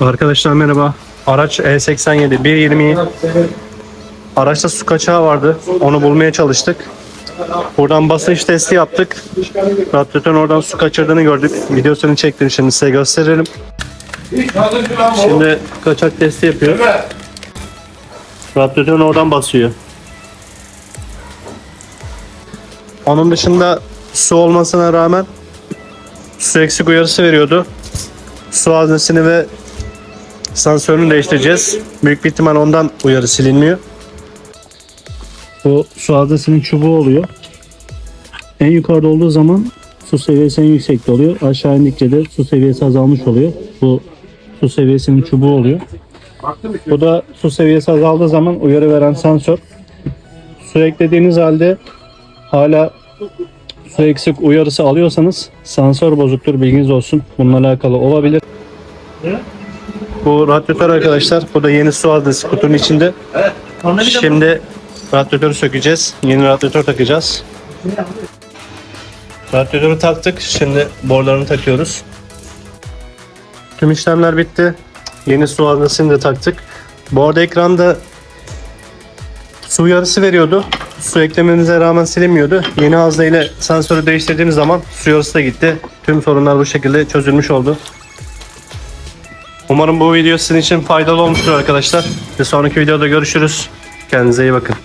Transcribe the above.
Arkadaşlar merhaba. Araç E E87 120 Araçta su kaçağı vardı. Onu bulmaya çalıştık. Buradan basınç testi yaptık. Radyatörün oradan su kaçırdığını gördük. Videosunu çektim şimdi size gösterelim. Şimdi kaçak testi yapıyoruz. Radyatörün oradan basıyor. Onun dışında su olmasına rağmen su eksik uyarısı veriyordu. Su haznesini ve sensörünü değiştireceğiz. Büyük bir ihtimal ondan uyarı silinmiyor. Bu su haznesinin çubuğu oluyor. En yukarıda olduğu zaman su seviyesi en yüksekte oluyor. Aşağı indikçe de su seviyesi azalmış oluyor. Bu su seviyesinin çubuğu oluyor. Bu da su seviyesi azaldığı zaman uyarı veren sensör. Su eklediğiniz halde hala su eksik uyarısı alıyorsanız sensör bozuktur bilginiz olsun. Bununla alakalı olabilir. Bu radyatör arkadaşlar. Bu da yeni su haznesi kutunun içinde. Şimdi radyatörü sökeceğiz. Yeni radyatör takacağız. Radyatörü taktık. Şimdi borularını takıyoruz. Tüm işlemler bitti. Yeni su haznesini de taktık. Bu arada ekranda su uyarısı veriyordu. Su eklemenize rağmen silinmiyordu. Yeni hazne ile sensörü değiştirdiğimiz zaman su uyarısı da gitti. Tüm sorunlar bu şekilde çözülmüş oldu. Umarım bu video sizin için faydalı olmuştur arkadaşlar. Bir sonraki videoda görüşürüz. Kendinize iyi bakın.